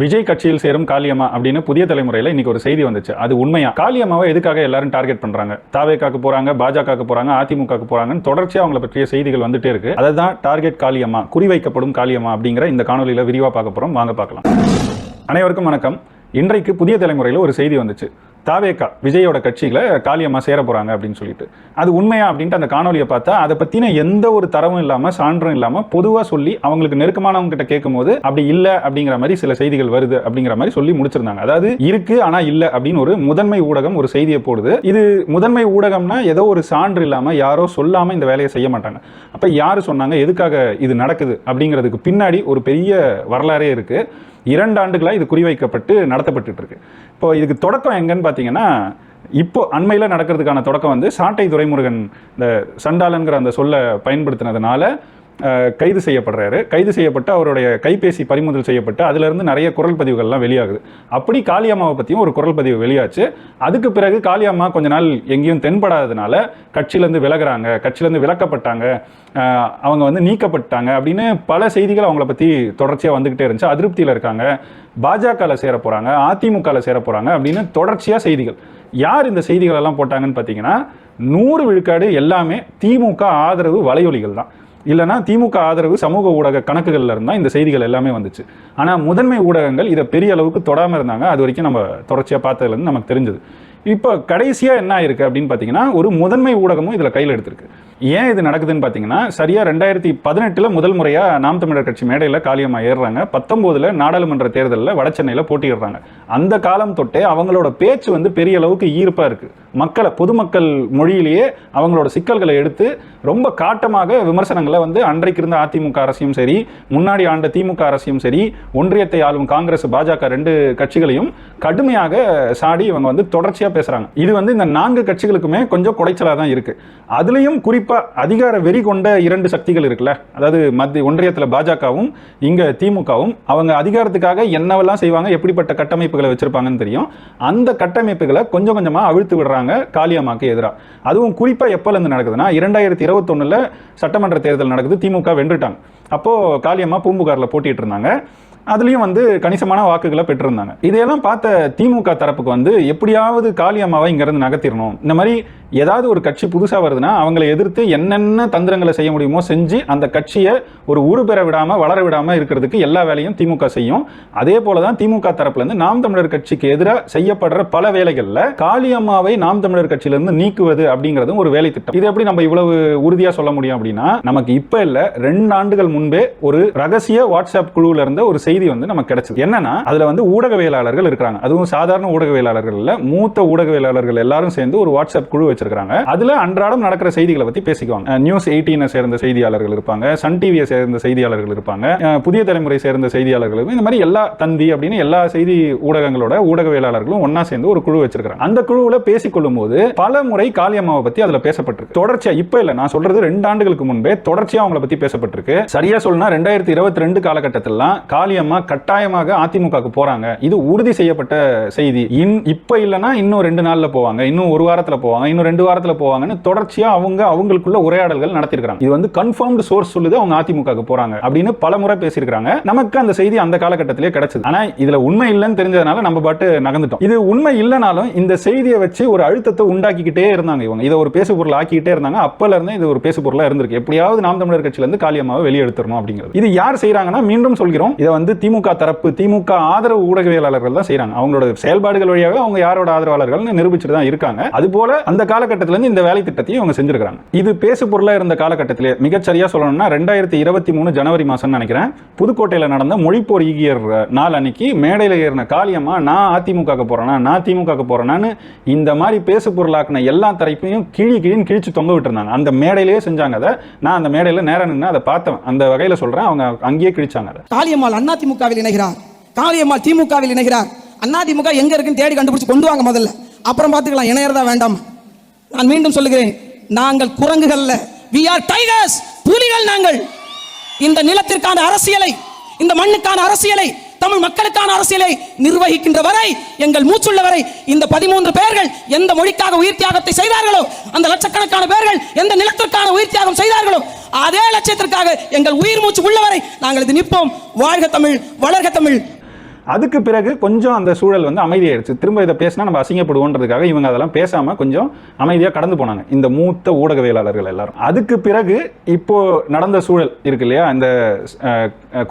விஜய் கட்சியில் சேரும் காளியம்மா அப்படின்னு புதிய தலைமுறையில இன்னைக்கு ஒரு செய்தி வந்துச்சு. அது உண்மையா? காளியம்மாவை எதுக்காக எல்லாரும் டார்கெட் பண்றாங்க? தாவேக்காக்கு போறாங்க பாஜகவுக்கு போறாங்க அதிமுகவுக்கு போறாங்கன்னு தொடர்ச்சியா அவங்கள பற்றிய செய்திகள் வந்துட்டே இருக்கு. அதுதான் டார்கெட் காளியம்மா குறிவைக்கப்படும் காளியம்மா அப்படிங்கிற இந்த காணொலியில விரிவா பார்க்க போறோம். வாங்க பார்க்கலாம். அனைவருக்கும் வணக்கம். இன்றைக்கு புதிய தலைமுறையில் ஒரு செய்தி வந்துச்சு. தாவேக்கா விஜயோட கட்சியில் காளியம்மா சேர போகிறாங்க அப்படின்னு சொல்லிட்டு. அது உண்மையா அப்படின்ட்டு அந்த காணொலியை பார்த்தா அதை பற்றின எந்த ஒரு தரவும் இல்லாமல் சான்றும் இல்லாமல் பொதுவாக சொல்லி அவங்களுக்கு நெருக்கமானவங்க கிட்ட கேட்கும்போது அப்படி இல்லை அப்படிங்கிற மாதிரி சில செய்திகள் வருது அப்படிங்கிற மாதிரி சொல்லி முடிச்சிருந்தாங்க. அதாவது இருக்கு ஆனா இல்லை அப்படின்னு ஒரு முதன்மை ஊடகம் ஒரு செய்தியை போடுது. இது முதன்மை ஊடகம்னா ஏதோ ஒரு சான்று இல்லாமல் யாரோ சொல்லாமல் இந்த வேலையை செய்ய மாட்டாங்க. அப்போ யார் சொன்னாங்க? எதுக்காக இது நடக்குது அப்படிங்கிறதுக்கு பின்னாடி ஒரு பெரிய வரலாறே இருக்குது இரண்டு ஆண்டுகளாக இது குறிவைக்கப்பட்டு நடத்தப்பட்டு இருக்கு இப்போ இதுக்கு தொடக்கம் எங்கன்னு பார்த்தீங்கன்னா இப்போ அண்மையில் நடக்கிறதுக்கான தொடக்கம் வந்து சாட்டை துரைமுருகன் இந்த சண்டாளன்கிற அந்த சொல்லை பயன்படுத்தினதுனால கைது செய்யப்படுறாரு. கைது செய்யப்பட்டு அவருடைய கைபேசி பறிமுதல் செய்யப்பட்டு அதிலிருந்து நிறைய குரல் பதிவுகள்லாம் வெளியாகுது. அப்படி காளியம்மாவை பற்றியும் ஒரு குரல் பதிவு வெளியாச்சு. அதுக்கு பிறகு காளியம்மா கொஞ்ச நாள் எங்கேயும் தென்படாததுனால கட்சியிலேருந்து விலகுறாங்க. கட்சியிலேருந்து விலக்கப்பட்டாங்க. அவங்க வந்து நீக்கப்பட்டாங்க அப்படின்னு பல செய்திகள் அவங்கள பற்றி தொடர்ச்சியாக வந்துக்கிட்டே இருந்துச்சு. அதிருப்தியில் இருக்காங்க. பாஜகவில் சேர போகிறாங்க அதிமுகவில் சேர போகிறாங்க அப்படின்னு தொடர்ச்சியாக செய்திகள். யார் இந்த செய்திகளெல்லாம் போட்டாங்கன்னு பார்த்தீங்கன்னா நூறு விழுக்காடு எல்லாமே திமுக ஆதரவு வலையொலிகள் தான். இல்லைனா திமுக ஆதரவு சமூக ஊடக கணக்குகள்ல இருந்தால் இந்த செய்திகள் எல்லாமே வந்துச்சு. ஆனால் முதன்மை ஊடகங்கள் இதை பெரிய அளவுக்கு தொடாமல் இருந்தாங்க. அது வரைக்கும் நம்ம தொடர்ச்சியாக பார்த்ததுலேருந்து நமக்கு தெரிஞ்சது. இப்போ கடைசியாக என்ன ஆயிருக்கு அப்படின்னு பார்த்தீங்கன்னா ஒரு முதன்மை ஊடகமும் இதில் கையில் எடுத்திருக்கு. ஏன் இது நடக்குதுன்னு பார்த்தீங்கன்னா சரியாக ரெண்டாயிரத்தி பதினெட்டில் முதல் முறையாக நாம் தமிழர் கட்சி மேடையில் காலியமாக ஏறுறாங்க. பத்தொம்போதில் நாடாளுமன்ற தேர்தலில் வட சென்னையில் போட்டியிடுறாங்க. அந்த காலம் தொட்டே அவங்களோட பேச்சு வந்து பெரிய அளவுக்கு ஈர்ப்பாக இருக்குது மக்களை பொதுமக்கள் மொழியிலேயே அவங்களோட சிக்கல்களை எடுத்து ரொம்ப காட்டமாக விமர்சனங்களை வந்து அன்றைக்கு இருந்த அதிமுக அரசையும் சரி முன்னாடி ஆண்ட திமுக அரசையும் சரி ஒன்றியத்தை ஆளும் காங்கிரஸ் பாஜக ரெண்டு கட்சிகளையும் கடுமையாக சாடி இவங்க வந்து தொடர்ச்சியாக பேசுகிறாங்க இது வந்து இந்த நான்கு கட்சிகளுக்குமே கொஞ்சம் குடைச்சலாக தான் இருக்குது அதுலேயும் குறிப்பாக அதிகார வெறி கொண்ட இரண்டு சக்திகள் இருக்குல்ல? அதாவது மத்திய ஒன்றியத்தில் பாஜகவும் இங்கே திமுகவும் அவங்க அதிகாரத்துக்காக என்னவெல்லாம் செய்வாங்க எப்படிப்பட்ட கட்டமைப்புகளை வச்சுருப்பாங்கன்னு தெரியும். அந்த கட்டமைப்புகளை கொஞ்சம் கொஞ்சமாக அவிழ்த்து விடுறாங்க காளியம்மாக்கு எதிராக அதுவும் குறிப்பாக எப்போலேருந்து நடக்குதுன்னா இரண்டாயிரத்தி இருபத்தொன்னுல சட்டமன்ற தேர்தல் நடக்குது திமுக வென்றுட்டாங்க. அப்போது காளியம்மா பூம்புகாரில் போட்டிட்டு இருந்தாங்க அதுலேயும் வந்து கணிசமான வாக்குகளை பெற்றிருந்தாங்க. இதையெல்லாம் பார்த்த திமுக தரப்புக்கு வந்து எப்படியாவது காளியம்மாவை இங்கேருந்து நகர்த்திடணும். இந்த மாதிரி ஏதாவது ஒரு கட்சி புதுசாக வருதுன்னா அவங்களை எதிர்த்து என்னென்ன தந்திரங்களை செய்ய முடியுமோ செஞ்சு அந்த கட்சியை ஒரு உருபெற விடாமல் வளர விடாமல் இருக்கிறதுக்கு எல்லா வேலையும் திமுக செய்யும். அதே போல தான் திமுக தரப்புலேருந்து நாம் தமிழர் கட்சிக்கு எதிராக செய்யப்படுற பல வேலைகளில் காளியம்மாவை நாம் தமிழர் கட்சியிலேருந்து நீக்குவது அப்படிங்கிறதும் ஒரு வேலை திட்டம். இது எப்படி நம்ம இவ்வளவு உறுதியாக சொல்ல முடியும் அப்படின்னா நமக்கு இப்போ இல்லை ரெண்டு ஆண்டுகள் முன்பே ஒரு ரகசிய வாட்ஸ்அப் குழுவில் இருந்த ஒரு செய்தி வந்து நமக்கு கிடைச்சது. என்னன்னா அதில் வந்து ஊடகவியலாளர்கள் இருக்கிறாங்க. அதுவும் சாதாரண ஊடகவியலாளர்கள் இல்லை மூத்த ஊடகவியலாளர்கள் எல்லாரும் சேர்ந்து ஒரு வாட்ஸ்அப் குழு வச்சிருக்காங்க அதுல அன்றாடம் நடக்கிற செய்திகளை பத்தி பேசிக்குவாங்க. நியூஸ் எயிட்டீனை சேர்ந்த செய்தியாளர்கள் இருப்பாங்க. சன் டிவியை சேர்ந்த செய்தியாளர்கள் இருப்பாங்க. புதிய தலைமுறை சேர்ந்த செய்தியாளர்கள் இந்த மாதிரி எல்லா தந்தி அப்படின்னு எல்லா செய்தி ஊடகங்களோட ஊடகவியலாளர்களும் ஒன்னா சேர்ந்து ஒரு குழு வச்சிருக்காங்க அந்த குழுவில் பேசிக்கொள்ளும் போது பல முறை காளியம்மாவை பத்தி அதுல பேசப்பட்டிருக்கு. தொடர்ச்சியா இப்ப இல்ல நான் சொல்றது ரெண்டு ஆண்டுகளுக்கு முன்பே தொடர்ச்சியா அவங்கள பத்தி பேசப்பட்டிருக்கு. சரியா சொல்லணும்னா ரெண்டாயிரத்தி இருபத்தி ரெண்டு காலகட்டத்திலாம் காளியம்மா கட்டாயமாக அதிமுகவுக்கு போறாங்க. இது உறுதி செய்யப்பட்ட செய்தி. இன் இப்ப இல்லைன்னா இன்னும் ரெண்டு நாள்ல போவாங்க. இன்னும் ஒரு வாரத்துல போவாங்க. இன்னும் ரெண்டு வாரத்தில் போவாங்கன்னு தொடர்ச்சியாக அவங்க அவங்களுக்குள்ள உரையாடல்கள் நடத்திருக்காங்க இது வந்து கன்ஃபார்ம்டு சோர்ஸ் சொல்லுது அவங்க அதிமுகவுக்கு போறாங்க அப்படின்னு பல முறை பேசியிருக்காங்க நமக்கு அந்த செய்தி அந்த காலகட்டத்திலே கிடைச்சது. ஆனால் இதுல உண்மை இல்லைன்னு தெரிஞ்சதுனால நம்ம பாட்டு நகர்ந்துட்டோம். இது உண்மை இல்லைனாலும் இந்த செய்தியை வச்சு ஒரு அழுத்தத்தை உண்டாக்கிக்கிட்டே இருந்தாங்க இவங்க. இதை ஒரு பேசு பொருள் ஆக்கிக்கிட்டே இருந்தாங்க. அப்பல இருந்தே இது ஒரு பேசு பொருளா இருந்திருக்கு. எப்படியாவது நாம் தமிழர் கட்சியில இருந்து காளியம்மாவை வெளியே அப்படிங்கிறது. இது யார் செய்யறாங்கன்னா மீண்டும் சொல்கிறோம். இதை வந்து திமுக தரப்பு திமுக ஆதரவு ஊடகவியலாளர்கள் தான் செய்கிறாங்க அவங்களோட செயல்பாடுகள் வழியாக அவங்க யாரோட ஆதரவாளர்கள்னு நிரூபிச்சுட்டு தான் இருக்காங்க. அது போல அந்த காலகட்டத்திலேருந்து இந்த வேலை திட்டத்தையும் அவங்க செஞ்சிருக்காங்க இது பேசு பொருளா இருந்த காலகட்டத்திலே மிகச்சரியாக சொல்லணும்னா ரெண்டாயிரத்தி இருபத்தி மூணு ஜனவரி மாதம்னு நினைக்கிறேன். புதுக்கோட்டையில நடந்த மொழிப்போர் ஈகியர் நாள் அன்னைக்கு மேடையில ஏறின காளியம்மா நான் அதிமுகக்கு போறேனா? நான் திமுகவுக்கு போறேனான்னு இந்த மாதிரி பேசு பொருளாக்குன எல்லா தரப்பையும் கிழி கிழின்னு கிழிச்சு தொங்க விட்டுருந்தாங்க. அந்த மேடையிலேயே செஞ்சாங்க அதை. நான் அந்த மேடையில நேரம் நின்று அதை பார்த்தேன். அந்த வகையில சொல்றேன். அவங்க அங்கேயே கிழிச்சாங்க அதை. காளியம்மாள் அண்ணா திமுகவில் இணைகிறார். காளியம்மாள் திமுகவில் இணைகிறார். அண்ணா திமுக எங்க இருக்குன்னு தேடி கண்டுபிடிச்சு கொண்டு வாங்க முதல்ல. அப்புறம் பார்த்துக்கலாம். இணையறதா வேண்டாம். நான் மீண்டும் சொல்லுகிறேன் நாங்கள் குரங்குகள் வி ஆர் டைகர்ஸ் புலிகள் நாங்கள். இந்த நிலத்திற்கான அரசியலை இந்த மண்ணுக்கான அரசியலை தமிழ் மக்களுக்கான அரசியலை நிர்வகிக்கின்ற வரை எங்கள் மூச்சுள்ள வரை இந்த பதிமூன்று பேர்கள் எந்த மொழிக்காக உயிர் தியாகத்தை செய்தார்களோ அந்த லட்சக்கணக்கான பேர்கள் எந்த நிலத்திற்கான உயிர் தியாகம் செய்தார்களோ அதே லட்சியத்திற்காக எங்கள் உயிர் மூச்சு உள்ளவரை நாங்கள் இது நிற்போம். வாழ்க தமிழ் வளர்க தமிழ் அதுக்கு பிறகு கொஞ்சம் அந்த சூழல் வந்து அமைதியாயிருச்சு திரும்ப இதை பேசினா நம்ம அசிங்கப்படுவோன்றதுக்காக இவங்க அதெல்லாம் பேசாமல் கொஞ்சம் அமைதியாக கடந்து போனாங்க. இந்த மூத்த ஊடகவியலாளர்கள் எல்லாரும். அதுக்கு பிறகு இப்போ நடந்த சூழல் இருக்கு இல்லையா? இந்த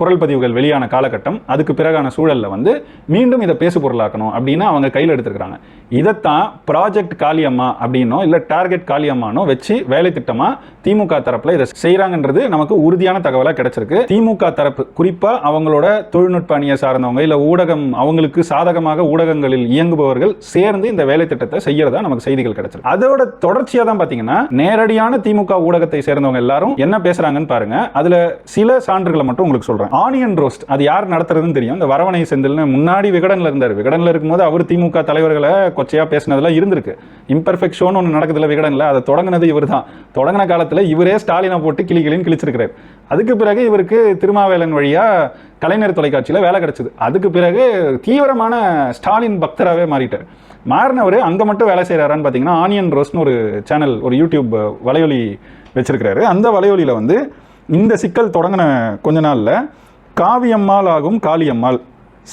குரல் பதிவுகள் வெளியான காலகட்டம். அதுக்கு பிறகான சூழலில் வந்து மீண்டும் இதை பேசு பொருளாக்கணும் அப்படின்னு அவங்க கையில் எடுத்துருக்காங்க இதைத்தான் ப்ராஜெக்ட் காளியம்மா அப்படின்னோ இல்லை டார்கெட் காளியம்மானோ வச்சு வேலை திட்டமாக திமுக தரப்பில் இதை செய்கிறாங்கன்றது நமக்கு உறுதியான தகவலாக கிடைச்சிருக்கு. திமுக தரப்பு குறிப்பாக அவங்களோட தொழில்நுட்ப அணியை சார்ந்தவங்க இல்லை ஊடகம் அவங்களுக்கு சாதகமாக ஊடகங்களில் இயங்குபவர்கள் சேர்ந்து இந்த வேலை திட்டத்தை செய்யறதா நமக்கு செய்திகள் கிடைச்சிருக்கு அதோட தொடர்ச்சியா தான் பாத்தீங்கன்னா நேரடியான திமுக ஊடகத்தை சேர்ந்தவங்க எல்லாரும் என்ன பேசுறாங்கன்னு பாருங்க. அதுல சில சான்றுகளை மட்டும் உங்களுக்கு சொல்றேன். ஆனியன் ரோஸ்ட் அது யார் நடத்துறதுன்னு தெரியும். இந்த வரவணை செந்தில்னு முன்னாடி விகடன்ல இருந்தார். விகடன்ல இருக்கும்போது அவர் திமுக தலைவர்களை கொச்சையா பேசினதெல்லாம் இருந்திருக்கு. இம்பர்ஃபெக்ட் ஷோன்னு ஒன்று நடக்குதுல விகடன்ல. அதை தொடங்கினது இவர் தான் தொடங்கின காலத்தில் இவரே ஸ்டாலினை போட்டு கிளிகளின் கிழிச்சிருக்கிறார். அதுக்கு பிறகு இவருக்கு திருமாவேலன் வழியாக கலைஞர் தொலைக்காட்சியில் வேலை கிடச்சிது. அதுக்கு பிறகு தீவிரமான ஸ்டாலின் பக்தராகவே மாறிட்டார். மாறினவர் அங்கே மட்டும் வேலை செய்கிறாரான்னு பார்த்தீங்கன்னா ஆனியன் ரோஸ்னு ஒரு சேனல் ஒரு யூடியூப் வலையொலி வச்சிருக்கிறாரு. அந்த வலையொலியில் வந்து இந்த சிக்கல் தொடங்கின கொஞ்ச நாளில் காவியம்மாள் ஆகும் காளியம்மாள்.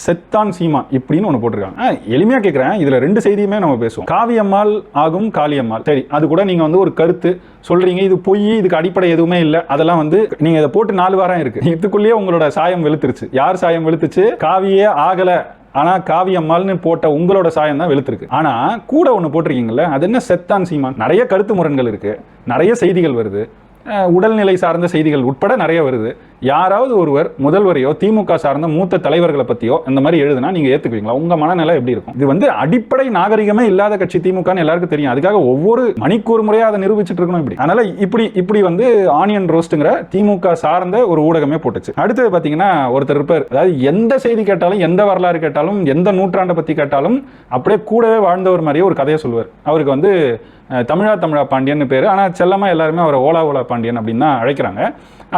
செத்தான் சீமா இப்படின்னு ஒன்று போட்டிருக்காங்க. ஆ, எளிமையா கேட்குறேன் இதுல ரெண்டு செய்தியுமே நம்ம பேசுவோம். காவியம்மாள் ஆகும் காளியம்மாள். சரி அது கூட நீங்க வந்து ஒரு கருத்து சொல்றீங்க. இது பொய் இதுக்கு அடிப்படை எதுவுமே இல்லை. அதெல்லாம் வந்து நீங்க இதை போட்டு நாலு வாரம் இருக்கு. இதுக்குள்ளேயே உங்களோட சாயம் வெளுத்துருச்சு. யார் சாயம் வெளுத்துச்சு? காவியே ஆகல. ஆனா காவியம்மாள்னு போட்ட உங்களோட சாயம் தான் வெளுத்திருக்கு. ஆனா கூட ஒன்று போட்டிருக்கீங்களே அது என்ன செத்தான் சீமான் நிறைய கருத்து முரண்கள் இருக்கு. நிறைய செய்திகள் வருது. உடல்நிலை சார்ந்த செய்திகள் உட்பட நிறைய வருது. யாராவது ஒருவர் முதல்வரையோ திமுக சார்ந்த மூத்த தலைவர்களை பத்தியோ இந்த மாதிரி எழுதுனா நீங்க ஏத்துக்குவீங்களா? உங்க மனநிலை எப்படி இருக்கும்? இது வந்து அடிப்படை நாகரிகமே இல்லாத கட்சி திமுகன்னு எல்லாருக்கும் தெரியும். அதுக்காக ஒவ்வொரு மணிக்கூர் முறையா அதை நிரூபிச்சுட்டு இருக்கணும் இப்படி. அதனால இப்படி இப்படி வந்து ஆனியன் ரோஸ்ட்ங்கிற திமுக சார்ந்த ஒரு ஊடகமே போட்டுச்சு. அடுத்தது பாத்தீங்கன்னா ஒருத்தர் இருப்பார். அதாவது எந்த செய்தி கேட்டாலும் எந்த வரலாறு கேட்டாலும் எந்த நூற்றாண்டை பத்தி கேட்டாலும் அப்படியே கூடவே வாழ்ந்தவர் மாதிரியே ஒரு கதையை சொல்லுவார். அவருக்கு வந்து தமிழா தமிழா பாண்டியன் பேர். ஆனால் செல்லமா எல்லாருமே அவரை ஓலா ஓலா பாண்டியன் அப்படின்னு தான் அழைக்கிறாங்க.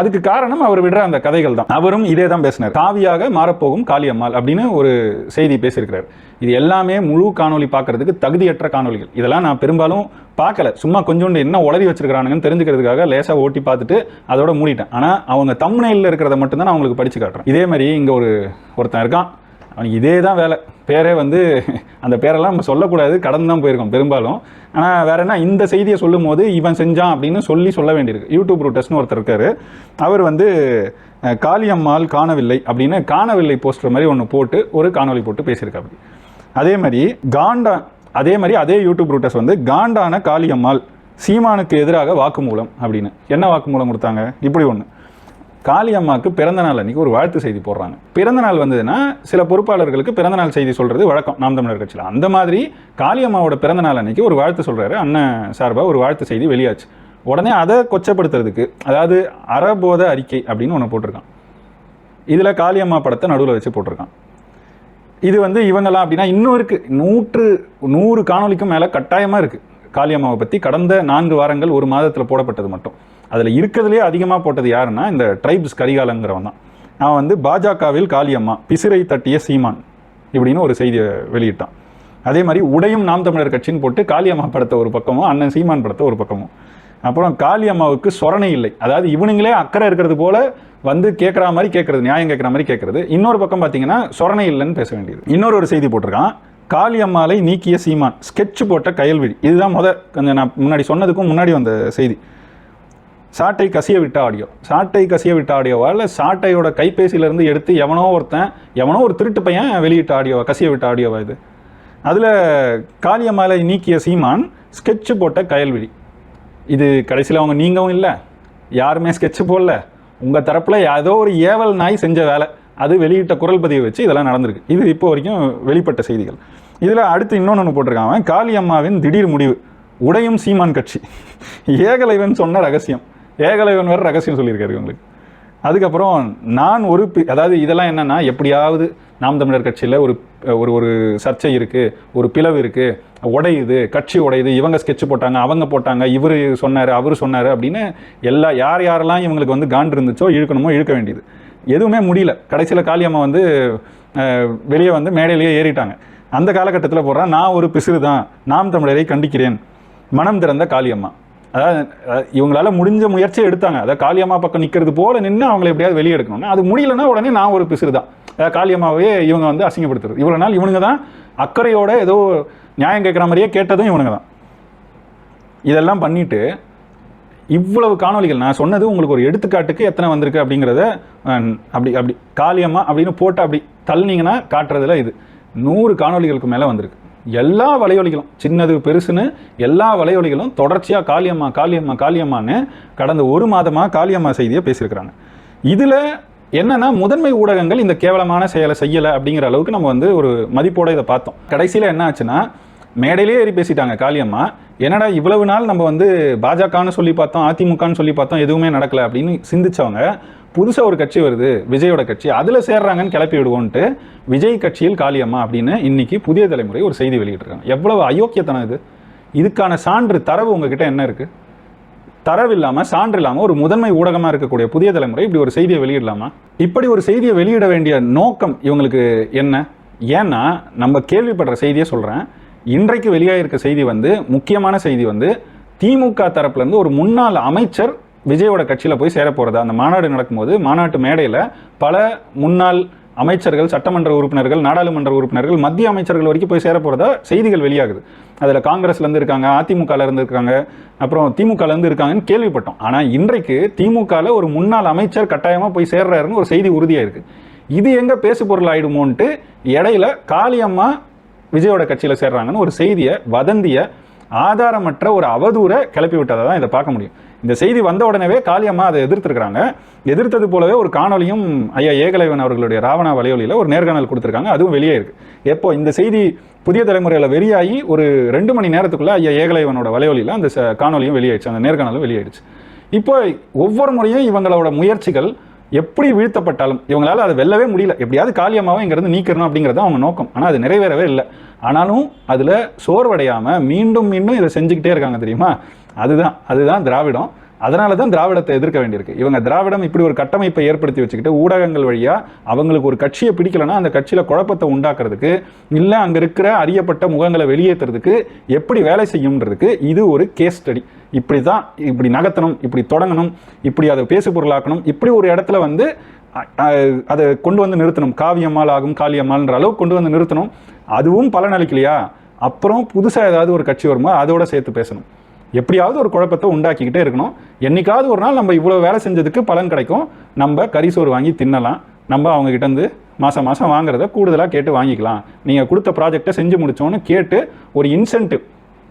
அதுக்கு காரணம் அவர் விடுற அந்த கதைகள் தான். அவரும் இதே தான் பேசினார். காவியாக மாறப்போகும் காளியம்மாள் அப்படின்னு ஒரு செய்தி பேசியிருக்கிறார். இது எல்லாமே முழு காணொளி பார்க்கறதுக்கு தகுதியற்ற காணொளிகள். இதெல்லாம் நான் பெரும்பாலும் பார்க்கல. சும்மா கொஞ்சோண்டு என்ன உளறி வச்சிருக்கிறானுங்கன்னு தெரிஞ்சுக்கிறதுக்காக லேசாக ஓட்டி பார்த்துட்டு அதோட மூடிட்டேன். ஆனால் அவங்க தம்னையில் இருக்கிறத மட்டும்தான் நான் அவங்களுக்கு படிச்சு காட்டுறேன். இதே மாதிரி இங்கே ஒரு ஒருத்தன் இருக்கான். அவனுக்கு இதே தான் வேலை. பேரே வந்து அந்த பேரெல்லாம் நம்ம சொல்லக்கூடாது. கடந்து தான் போயிருக்கோம் பெரும்பாலும். ஆனால் வேற என்ன இந்த செய்தியை சொல்லும் போது இவன் செஞ்சான் அப்படின்னு சொல்லி சொல்ல வேண்டியிருக்கு. யூடியூப் ரூட்டஸ்னு ஒருத்தர் இருக்காரு. அவர் வந்து காளியம்மாள் காணவில்லை அப்படின்னு காணவில்லை போஸ்டர் மாதிரி ஒன்று போட்டு ஒரு காணொலி போட்டு பேசியிருக்காரு. அதே மாதிரி காண்டா அதே மாதிரி அதே யூடியூப் ரூட்டஸ் வந்து காண்டான காளியம்மாள் சீமானுக்கு எதிராக வாக்குமூலம் அப்படின்னு. என்ன வாக்குமூலம் கொடுத்தாங்க? இப்படி ஒன்று காளியம்மாக்கு பிறந்த நாள் அன்றைக்கி ஒரு வாழ்த்து செய்தி போடுறாங்க. பிறந்த நாள் வந்ததுன்னா சில பொறுப்பாளர்களுக்கு பிறந்த நாள் செய்தி சொல்கிறது வழக்கம். நாம் தமிழர் கட்சியில். அந்த மாதிரி காளியம்மாவோட பிறந்த நாள் அன்றைக்கி ஒரு வாழ்த்து சொல்கிறாரு அண்ணன் சார்பாக ஒரு வாழ்த்து செய்தி வெளியாச்சு. உடனே அதை கொச்சப்படுத்துறதுக்கு அதாவது அறபோத அறிக்கை அப்படின்னு ஒன்று போட்டிருக்கான். இதில் காளியம்மா படத்தை நடுவில் வச்சு போட்டிருக்கான். இது வந்து இவங்கெல்லாம் அப்படின்னா இன்னும் இருக்குது நூற்று நூறு காணொளிக்கும் மேலே கட்டாயமாக இருக்குது காளியம்மாவை பற்றி கடந்த நான்கு வாரங்கள் ஒரு மாதத்தில் போடப்பட்டது மட்டும். அதில் இருக்கிறதுலே அதிகமாக போட்டது யாருன்னா இந்த ட்ரைப்ஸ் கரிகாலங்கிறவன் தான். அவன் வந்து பாஜகவில் காளியம்மா பிசிறை தட்டிய சீமான் இப்படின்னு ஒரு செய்தியை வெளியிட்டான். அதே மாதிரி உடையும் நாம் தமிழர் கட்சின்னு போட்டு காளியம்மா படத்தை ஒரு பக்கமும் அண்ணன் சீமான் படத்தை ஒரு பக்கமும். அப்புறம் காளியம்மாவுக்கு சொரணை இல்லை. அதாவது இவனுங்களே அக்கறை இருக்கிறது போல வந்து கேட்குற மாதிரி கேட்குறது நியாயம் கேட்குற மாதிரி கேட்குறது. இன்னொரு பக்கம் பார்த்தீங்கன்னா சொரணை இல்லைன்னு பேச வேண்டியது. இன்னொரு ஒரு செய்தி போட்டிருக்கான். காளியம்மாலை நீக்கிய சீமான் ஸ்கெட்ச் போட்ட கயல்விழி. இதுதான் முத கொஞ்சம் நான் முன்னாடி சொன்னதுக்கும் முன்னாடி வந்த செய்தி. சாட்டை கசிய விட்ட ஆடியோ. சாட்டை கசிய விட்ட ஆடியோவா? இல்லை சாட்டையோட கைபேசியிலேருந்து எடுத்து எவனோ ஒருத்தன் எவனோ ஒரு திருட்டு பையன் வெளியிட்ட ஆடியோவா? கசிய விட்ட ஆடியோவா இது? அதில் காளியம்மாலை நீக்கிய சீமான் ஸ்கெட்சு போட்ட கயல்விழி. இது கடைசியில் அவங்க நீங்கவும் இல்லை. யாருமே ஸ்கெட்சு போடல. உங்கள் தரப்பில் ஏதோ ஒரு ஏவல் நாய் செஞ்ச வேலை. அது வெளியிட்ட குரல் பதிவை வச்சு இதெல்லாம் நடந்திருக்கு. இது இப்போ வரைக்கும் வெளிப்பட்ட செய்திகள். இதில் அடுத்து இன்னொன்று ஒன்று போட்டிருக்காங்க. காளியம்மாவின் திடீர் முடிவு. உடையும் சீமான் கட்சி. ஏகலைவன் சொன்ன ரகசியம். ஏகலைவன் வேறு ரகசியம் சொல்லியிருக்காரு இவங்களுக்கு. அதுக்கப்புறம் நான் ஒரு பி- அதாவது இதெல்லாம் என்னென்னா எப்படியாவது நாம் தமிழர் கட்சியில் ஒரு ஒரு ஒரு சர்ச்சை இருக்குது ஒரு பிளவு இருக்குது உடையுது கட்சி உடையுது இவங்க ஸ்கெட்ச் போட்டாங்க அவங்க போட்டாங்க இவர் சொன்னார் அவர் சொன்னார் அப்படின்னு எல்லா யார் யாரெல்லாம் இவங்களுக்கு வந்து காண்டு இருந்துச்சோ இழுக்கணுமோ இழுக்க வேண்டியது. எதுவுமே முடியல. கடைசியில் காளியம்மா வந்து வெளியே வந்து மேடையிலேயே ஏறிட்டாங்க. அந்த காலகட்டத்தில் போடுறேன் நான் ஒரு பிசிறு தான் நாம் தமிழரை கண்டிக்கிறேன். மனம் திறந்த காளியம்மா. அதாவது இவங்களால முடிஞ்ச முயற்சியை எடுத்தாங்க. அதாவது காளியம்மா பக்கம் நிற்கிறது போல நின்று அவங்களை எப்படியாவது வெளியே எடுக்கணும்னா. அது முடியலன்னா உடனே நான் ஒரு பிசுறு தான். அதாவது காளியம்மாவே இவங்க வந்து அசிங்கப்படுத்துறது. இவ்வளோ நாள் இவனுங்க தான் அக்கறையோட ஏதோ நியாயம் கேட்குற மாதிரியே கேட்டதும் இவனுங்க தான். இதெல்லாம் பண்ணிட்டு இவ்வளவு காணொளிகள் நான் சொன்னது உங்களுக்கு ஒரு எடுத்துக்காட்டுக்கு எத்தனை வந்திருக்கு அப்படிங்கிறத அப்படி அப்படி காளியம்மா அப்படின்னு போட்டு அப்படி தள்ளினீங்கன்னா காட்டுறதுல இது. நூறு காணொலிகளுக்கு மேலே வந்திருக்கு. எல்லா வலையொலிகளும் சின்னது பெருசுன்னு எல்லா வலையொலிகளும் தொடர்ச்சியாக காளியம்மா காளியம்மா காளியம்மான்னு கடந்த ஒரு மாதமாக காளியம்மா செய்தியை பேசியிருக்கிறாங்க. இதில் என்னன்னா முதன்மை ஊடகங்கள் இந்த கேவலமான செயலை செய்யலை அப்படிங்கிற அளவுக்கு நம்ம வந்து ஒரு மதிப்போட இதை பார்த்தோம். கடைசியில் என்ன ஆச்சுன்னா மேடையிலே ஏறி பேசிட்டாங்க காளியம்மா. என்னடா இவ்வளவு நாள் நம்ம வந்து பாஜகன்னு சொல்லி பார்த்தோம் அதிமுகன்னு சொல்லி பார்த்தோம் எதுவுமே நடக்கலை அப்படின்னு சிந்திச்சவங்க புதுசாக ஒரு கட்சி வருது விஜயோட கட்சி அதில் சேர்றாங்கன்னு கிளப்பி விடுவோன்ட்டு விஜய் கட்சியில் காளியம்மா அப்படின்னு இன்னைக்கு புதிய தலைமுறை ஒரு செய்தி வெளியிட்டிருக்காங்க. எவ்வளவு அயோக்கியத்தனம் இது. இதுக்கான சான்று தரவு உங்ககிட்ட என்ன இருக்குது தரவு இல்லாமல் சான்று இல்லாமல் ஒரு முதன்மை ஊடகமாக இருக்கக்கூடிய புதிய தலைமுறை இப்படி ஒரு செய்தியை வெளியிடலாமா? இப்படி ஒரு செய்தியை வெளியிட வேண்டிய நோக்கம் இவங்களுக்கு என்ன? ஏன்னா நம்ம கேள்விப்படுற செய்தியை சொல்கிறேன் இன்றைக்கு வெளியாகிருக்க செய்தி வந்து முக்கியமான செய்தி வந்து திமுக தரப்புலேருந்து ஒரு முன்னாள் அமைச்சர் விஜயோட கட்சியில் போய் சேர அந்த மாநாடு நடக்கும்போது மாநாட்டு மேடையில் பல முன்னாள் அமைச்சர்கள் சட்டமன்ற உறுப்பினர்கள் நாடாளுமன்ற உறுப்பினர்கள் மத்திய அமைச்சர்கள் வரைக்கும் போய் சேர செய்திகள் வெளியாகுது. அதில் காங்கிரஸ்லேருந்து இருக்காங்க அதிமுகலேருந்து இருக்காங்க அப்புறம் திமுகலேருந்து இருக்காங்கன்னு கேள்விப்பட்டோம். ஆனால் இன்றைக்கு திமுகவில் ஒரு முன்னாள் அமைச்சர் கட்டாயமாக போய் சேர்றாருன்னு ஒரு செய்தி உறுதியாக இருக்குது இது எங்கே பேசு பொருள் ஆகிடுமோன்ட்டு இடையில காளியம்மா விஜயோட கட்சியில் சேர்றாங்கன்னு ஒரு செய்தியை வதந்திய ஆதாரமற்ற ஒரு அவதூறை கிளப்பி விட்டதை தான் இதை பார்க்க முடியும். இந்த செய்தி வந்த உடனே காளியம்மா அதை எதிர்த்திருக்கிறாங்க. எதிர்த்தது போலவே ஒரு காணொலியும் ஐயா ஏகலைவன் அவர்களுடைய ராவணா வலையொலியில் ஒரு நேர்காணல் கொடுத்துருக்காங்க. அதுவும் வெளியே இருக்கு. எப்போ இந்த செய்தி புதிய தலைமுறையில் வெளியாகி ஒரு ரெண்டு மணி நேரத்துக்குள்ள ஐயா ஏகலைவனோட வலையொலியில் அந்த காணொலியும் வெளியாயிடுச்சு. அந்த நேர்காணலும் வெளியாயிடுச்சு. இப்போ ஒவ்வொரு முறையும் இவங்களோட முயற்சிகள் எப்படி வீழ்த்தப்பட்டாலும் இவங்களால அதை வெல்லவே முடியல. எப்படியாவது காளியம்மாவை இங்கிருந்து நீக்கணும் அப்படிங்கிறது தான் அவங்க நோக்கம். ஆனால் அது நிறைவேறவே இல்லை. ஆனாலும் அதில் சோர்வடையாமல் மீண்டும் மீண்டும் இதை செஞ்சுக்கிட்டே இருக்காங்க தெரியுமா? அதுதான் அதுதான் திராவிடம். அதனால தான் திராவிடத்தை எதிர்க்க வேண்டியிருக்கு. இவங்க திராவிடம் இப்படி ஒரு கட்டமைப்பை ஏற்படுத்தி வச்சுக்கிட்டு ஊடகங்கள் வழியாக அவங்களுக்கு ஒரு கட்சியை பிடிக்கலன்னா அந்த கட்சியில் குழப்பத்தை உண்டாக்குறதுக்கு இல்லை அங்கே இருக்கிற அறியப்பட்ட முகங்களை வெளியேற்றுறதுக்கு எப்படி வேலை செய்யும்ன்றதுக்கு இது ஒரு கேஸ் ஸ்டடி இப்படி தான் இப்படி நகர்த்தணும் இப்படி தொடங்கணும் இப்படி அதை பேசு பொருளாக்கணும் இப்படி ஒரு இடத்துல வந்து அதை கொண்டு வந்து நிறுத்தணும். காவியம்மாள் ஆகும் காளியம்மாள்ன்ற அளவுக்கு கொண்டு வந்து நிறுத்தணும். அதுவும் பலனளிக்கலையா? அப்புறம் புதுசாக ஏதாவது ஒரு கட்சி வருமா? அதோட சேர்த்து பேசணும். எப்படியாவது ஒரு குழப்பத்தை உண்டாக்கிக்கிட்டே இருக்கணும். என்னைக்காவது ஒரு நாள் நம்ம இவ்வளோ வேலை செஞ்சதுக்கு பலன் கிடைக்கும். நம்ம கரிசோறு வாங்கி தின்னலாம். நம்ம அவங்க இருந்து மாதம் மாதம் வாங்குறத கூடுதலாக கேட்டு வாங்கிக்கலாம். நீங்கள் கொடுத்த ப்ராஜெக்டை செஞ்சு முடித்தோன்னு கேட்டு ஒரு இன்சென்டிவ்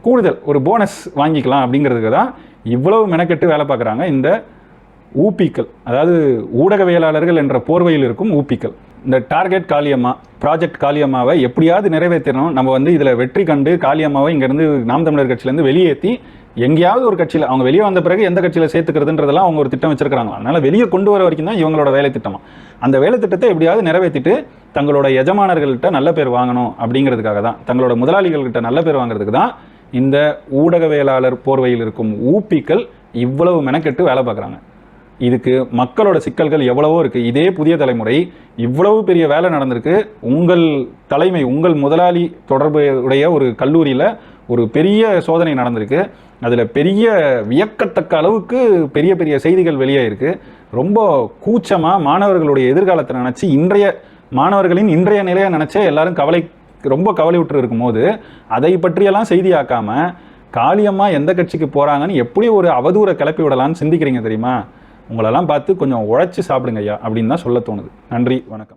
கூடுதல் ஒரு போனஸ் வாங்கிக்கலாம் அப்படிங்கிறதுக்கு தான் இவ்வளவு மெனக்கெட்டு வேலை பார்க்குறாங்க இந்த ஊப்பிக்கள் அதாவது ஊடகவியலாளர்கள் என்ற போர்வையில் இருக்கும் ஊப்பிக்கள் இந்த டார்கெட் காளியம்மா ப்ராஜெக்ட் காளியம்மாவை எப்படியாவது நிறைவேற்றணும். நம்ம வந்து இதில் வெற்றி கண்டு காளியம்மாவை இங்கேருந்து நாம் தமிழர் கட்சியிலேருந்து வெளியேற்றி எங்கேயாவது ஒரு கட்சியில் அவங்க வெளியே வந்த பிறகு எந்த கட்சியில் சேர்த்துக்கிறதுன்றதெல்லாம் அவங்க ஒரு திட்டம் வச்சிருக்காங்க அதனால வெளியே கொண்டு வர வரைக்கும் தான் இவங்களோட வேலை திட்டமா. அந்த வேலை திட்டத்தை எப்படியாவது நிறைவேற்றிட்டு தங்களோட எஜமானர்கள்ட்ட நல்ல பேர் வாங்கணும் அப்படிங்கிறதுக்காக தான் தங்களோட முதலாளிகள்கிட்ட நல்ல பேர் வாங்குறதுக்கு தான் இந்த ஊடகவியலாளர் போர்வையில் இருக்கும் ஊப்பிக்கள் இவ்வளவு மெனக்கெட்டு வேலை பார்க்குறாங்க. இதுக்கு மக்களோட சிக்கல்கள் எவ்வளவோ இருக்குது இதே புதிய தலைமுறை இவ்வளவு பெரிய வேலை நடந்திருக்கு. உங்கள் தலைமை உங்கள் முதலாளி தொடர்பு உடைய ஒரு கல்லூரியில் ஒரு பெரிய சோதனை நடந்திருக்கு. அதில் பெரிய வியக்கத்தக்க அளவுக்கு பெரிய பெரிய செய்திகள் வெளியாயிருக்கு. ரொம்ப கூச்சமாக மாணவர்களுடைய எதிர்காலத்தை நினச்சி இன்றைய மாணவர்களின் இன்றைய நிலையை நினச்சே எல்லாரும் கவலை ரொம்ப கவலை விட்டு இருக்கும்போது அதை பற்றியெல்லாம் செய்தியாக்காம காளியம்மா எந்த கட்சிக்கு போகிறாங்கன்னு எப்படி ஒரு அவதூறை கிளப்பி விடலாம்னு சிந்திக்கிறீங்க தெரியுமா? உங்களெல்லாம் பார்த்து கொஞ்சம் உழைச்சி சாப்பிடுங்க ஐயா அப்படின்னு தான் சொல்ல தோணுது. நன்றி வணக்கம்.